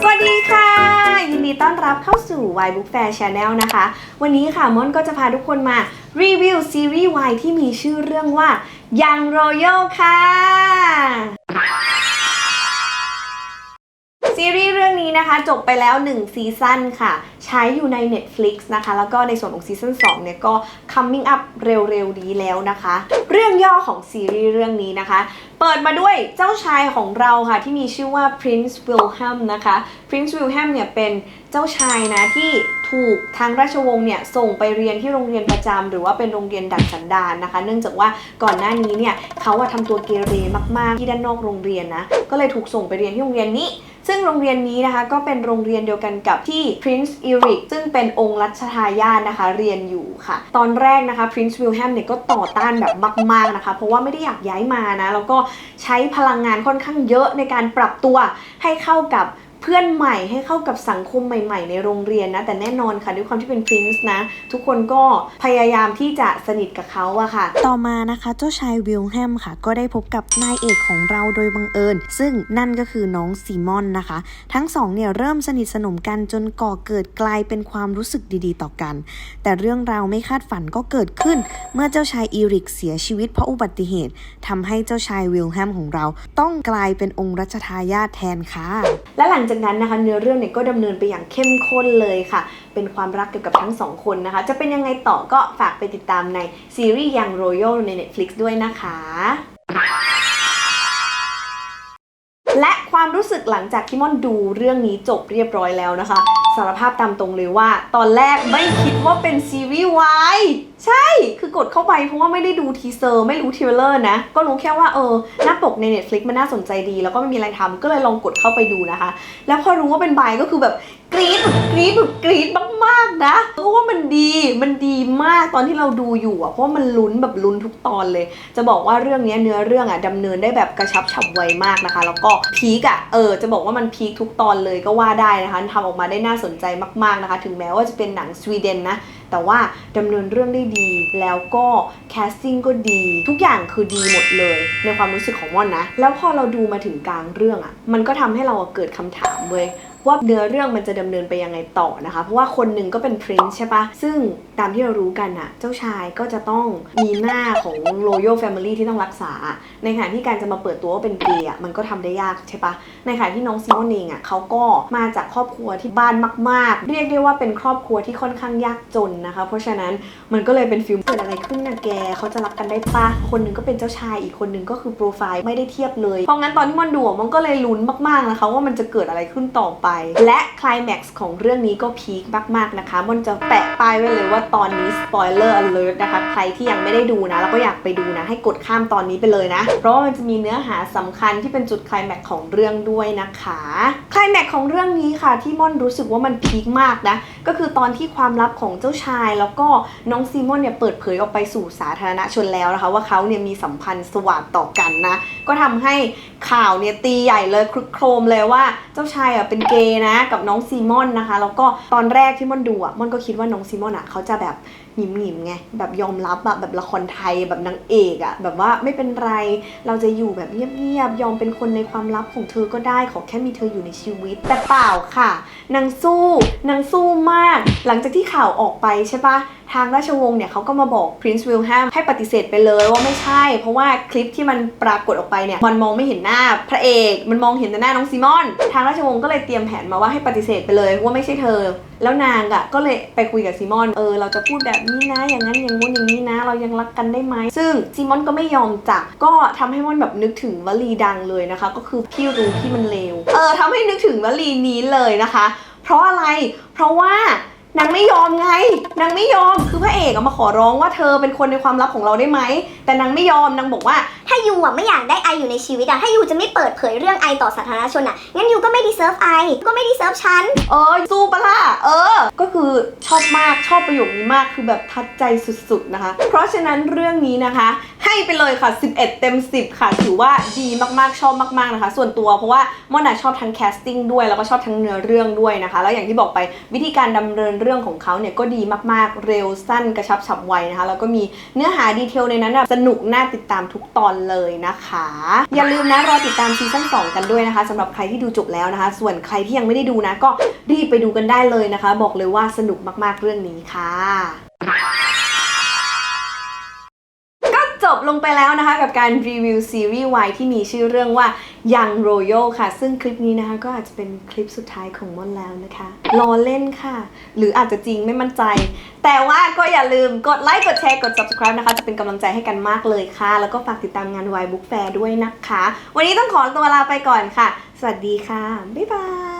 สวัสดีค่ะ ยินดีต้อนรับเข้าสู่ Y Book Fair Channel นะคะ วันนี้ค่ะม่อนก็จะพาทุกคนมารีวิวซีรีส์ Y ที่มีชื่อเรื่องว่ายังรอยัลค่ะ นี้นะคะจบไปแล้ว 1 ซีซั่นค่ะ ใช้อยู่ใน Netflix นะคะ แล้วก็ในส่วนของซีซั่น2เนี่ยก็ coming up เร็วๆนี้แล้วนะคะ เรื่องย่อของซีรีส์เรื่องนี้นะคะ เปิดมาด้วยเจ้าชายของเราค่ะ ที่มีชื่อว่า Prince Wilhelm นะคะ Prince Wilhelm เนี่ยเป็นเจ้าชายนะที่ถูกทางราชวงศ์เนี่ยส่งไปเรียนที่โรงเรียนประจำหรือว่าเป็นโรงเรียนดัดสันดานนะคะ เนื่องจากว่าก่อนหน้านี้เนี่ยเขาอะทำตัวเกเรมากๆที่ด้านนอกโรงเรียนนะก็เลยถูกส่งไปเรียนที่โรงเรียนนี้ ซึ่งโรงเรียนนี้นะคะก็เป็นโรงเรียนเดียวกันกับที่ Prince Eric ซึ่งเป็นองค์รัชทายาทนะคะเรียนอยู่ค่ะ ตอนแรกนะคะ Prince Wilhelm เนี่ยก็ต่อต้านแบบมากๆนะคะ เพราะว่าไม่ได้อยากย้ายมานะ แล้วก็ใช้พลังงานค่อนข้างเยอะในการปรับตัวให้เข้ากับ เพื่อนใหม่ให้เข้ากับสังคมใหม่ ๆ ในโรงเรียนนะ แต่แน่นอนค่ะด้วยความที่เป็น Prince นะ ทุกคนก็พยายามที่จะสนิทกับเขาอะค่ะ ต่อมานะคะเจ้าชายวิลแฮมค่ะ ก็ได้พบกับนายเอกของเราโดยบังเอิญ ซึ่งนั่นก็คือน้องซีมอนนะคะ ทั้งสองเนี่ยเริ่มสนิทสนมกันจนก่อเกิดกลายเป็นความรู้สึกดีๆ ต่อกัน แต่เรื่องราวไม่คาดฝันก็เกิดขึ้น เมื่อเจ้าชายอีริกเสียชีวิตเพราะอุบัติเหตุทำให้เจ้าชายวิลแฮมของเรา ต้องกลายเป็นองค์รัชทายาทแทนค่ะและหลังจากนั้นนะคะเนื้อเรื่องเนี่ยก็ดำเนินไปอย่างเข้มข้นเลยค่ะ เป็นความรักเกี่ยวกับทั้งสองคนนะคะ จะเป็นยังไงต่อก็ฝากไปติดตามในซีรีส์ Young Royal ใน Netflix ด้วยนะคะ ความรู้สึกหลังจากที่ม่อนดูเรื่องนี้จบเรียบร้อยแล้วนะคะ สารภาพตามตรงเลยว่า ตอนแรกไม่คิดว่าเป็นซีรีส์วายใช่ คือกดเข้าไปเพราะว่าไม่ได้ดูทีเซอร์ไม่รู้ทีเลอร์นะ ก็รู้แค่ว่าเออหน้าปกใน Netflix มันน่าสนใจดี แล้วก็ไม่มีอะไรทำก็เลยลองกดเข้าไปดูนะคะ แล้วพอรู้ว่าเป็นบายก็คือแบบ รี๊ดแบบกรี๊ดแบบกรี๊ดมากๆนะเพราะว่ามันดีมันดีมากตอนที่เราดูอยู่อะเพราะมันลุ้นแบบลุ้นทุกตอนเลย จะบอกว่าเรื่องนี้เนื้อเรื่องอะดำเนินได้แบบกระชับฉับไวมากนะคะ แล้วก็พีกอะเออจะบอกว่ามันพีคทุกตอนเลยก็ว่าได้นะคะทำออกมาได้น่าสนใจมากๆนะคะ ถึงแม้ว่าจะเป็นหนังสวีเดนนะแต่ว่าดำเนินเรื่องได้ดี แล้วก็แคสติ้งก็ดี ทุกอย่างคือดีหมดเลย ในความรู้สึกของม่อนนะ แล้วพอเราดูมาถึงกลางเรื่องอะ่ะ มันก็ทำให้เราเกิดคำถามเว้ย ว่าเนื้อเรื่องมันจะดำเนินไปยังไงต่อนะคะ เพราะว่าคนหนึ่งก็เป็นพรินซ์ใช่ปะซึ่งตามที่เรารู้กันอะเจ้าชายก็จะต้องมีหน้าของ Royal Family ที่ต้องรักษา ในขณะที่การจะมาเปิดตัวว่าเป็นเกย์อะมันก็ทำได้ยากใช่ปะในขณะที่น้องซิมอนเองอะเขาก็มาจากครอบครัวที่บ้านมาก ๆ เรียกได้ว่าเป็นครอบครัวที่ค่อนข้างยากจนนะคะ เพราะฉะนั้นมันก็เลยเป็นฟิลเกิดอะไรขึ้นนะแกเขาจะรักกันได้ปะคนหนึ่งก็เป็นเจ้าชายอีกคนหนึ่งก็คือโปรไฟล์ไม่ได้เทียบเลยเพราะงั้นตอนที่มันดูมันก็เลยลุ้นมากๆนะคะว่ามันจะเกิดอะไรขึ้นต่อไปและคลายแม็กซ์ของเรื่องนี้ก็พีคมากๆนะคะมันจะแปะป้ายไว้เลยว่าตอนนี้ spoiler alert นะคะ ใครที่ยังไม่ได้ดูนะ แล้วก็อยากไปดูนะ ให้กดข้ามตอนนี้ไปเลยนะ เพราะว่ามันจะมีเนื้อหาสำคัญที่เป็นจุดคลายแม็กซ์ของเรื่องด้วยนะคะคลายแม็กซ์ของเรื่องนี้ค่ะ ที่ม่อนรู้สึกว่ามันพีคมากนะ ก็คือตอนที่ความลับของเจ้าชาย แล้วก็น้องซีมอนเนี่ยเปิดเผยออกไปสู่สาธารณชนแล้วนะคะ ว่าเขาเนี่ยมีสัมพันธ์สวาทต่อกันนะ ก็ทำให้ข่าวเนี่ยตีใหญ่เลยครึกโครมเลยว่าเจ้าชายอะเป็นเกนะกับน้องซีมอนนะคะ แล้วก็ตอนแรกที่มอนดูอะมอนก็คิดว่าน้องซีมอนอะเขาจะแบบหยิมหยิมไงแบบยอมรับอะแบบละครไทยแบบนางเอกอะแบบว่าไม่เป็นไรเราจะอยู่แบบเงียบๆยอมเป็นคนในความลับของเธอก็ได้ขอแค่มีเธออยู่ในชีวิต แต่เปล่าค่ะนางสู้นางสู้มาก หลังจากที่ข่าวออกไปใช่ปะทางราชวงศ์เนี่ยเขาก็มาบอก Prince Wilhelm ให้ปฏิเสธไปเลยว่าไม่ใช่ เพราะว่าคลิปที่มันปรากฏออกไปเนี่ยมันมองไม่เห็นหน้าพระเอกมันมองเห็นแต่หน้าน้องซีมอน ทางราชวงศ์ก็เลยเตรียมแผนมาว่าให้ปฏิเสธไปเลยว่าไม่ใช่เธอ แล้วนางอะก็เลยไปคุยกับซีมอน เออเราจะพูดแบบนี้นะ อย่างนั้นอย่างงู้นอย่างนี้นะ เรายังรักกันได้ไหมซึ่งซีมอนก็ไม่ยอมจักก็ทำให้มอนแบบนึกถึงวลีดังเลยนะคะ ก็คือพี่รู้พี่มันเลวเออทำให้นึกถึงวลีนี้เลยนะคะ เพราะอะไรเพราะว่า นางไม่ยอมไง นางไม่ยอม คือพระเอกอะมาขอร้องว่าเธอเป็นคนในความลับของเราได้ไหม แต่นางไม่ยอม นางบอกว่า ถ้ายูอะไม่อยากได้ไออยู่ในชีวิตอะถ้ายูจะไม่เปิดเผยเรื่องไอต่อสาธารณชนอะงั้นยูก็ไม่ดีเซิร์ฟไอ ก็ไม่ดีเซิร์ฟฉัน เออ สู้ปะล่ะ เออ ก็คือชอบมาก ชอบประโยคนี้มาก คือแบบทัดใจสุดๆนะคะ เพราะฉะนั้นเรื่องนี้นะคะ ให้ไปเลยค่ะ 11 เต็ม 10 ค่ะ ถือว่าดีมากๆ ชอบมากๆนะคะ ส่วนตัวเพราะว่ามอนาชอบทั้งแคสติ้งด้วย แล้วก็ชอบทั้งเนื้อเรื่องด้วยนะคะ แล้วอย่างที่บอกไปวิธีการดำเนินเรื่องรื่องของเขาเนี่ยก็ดีมากๆ เร็วสั้นกระชับฉับไวนะคะ แล้วก็มีเนื้อหาดีเทลในนั้นแบบสนุกน่าติดตามทุกตอนเลยนะคะ อย่าลืมนะรอติดตามซีซั่น2กันด้วยนะคะสำหรับใครที่ดูจบแล้วนะคะ ส่วนใครที่ยังไม่ได้ดูนะก็รีบไปดูกันได้เลยนะคะ บอกเลยว่าสนุกมากๆเรื่องนี้ค่ะ บลงไปแล้วนะคะ กับการรีวิวซีรีส์วายที่มีชื่อเรื่องว่า Young Royal ค่ะ ซึ่งคลิปนี้นะคะก็อาจจะเป็นคลิปสุดท้ายของม่อนแล้วนะคะรอเล่นค่ะ หรืออาจจะจริงไม่มั่นใจ แต่ว่าก็อย่าลืมกดไลค์กดแชร์กด subscribe นะคะ จะเป็นกำลังใจให้กันมากเลยค่ะ แล้วก็ฝากติดตามงาน Y Book Fair ด้วยนะคะ วันนี้ต้องขอตัวลาไปก่อนค่ะ สวัสดีค่ะ บ๊ายบาย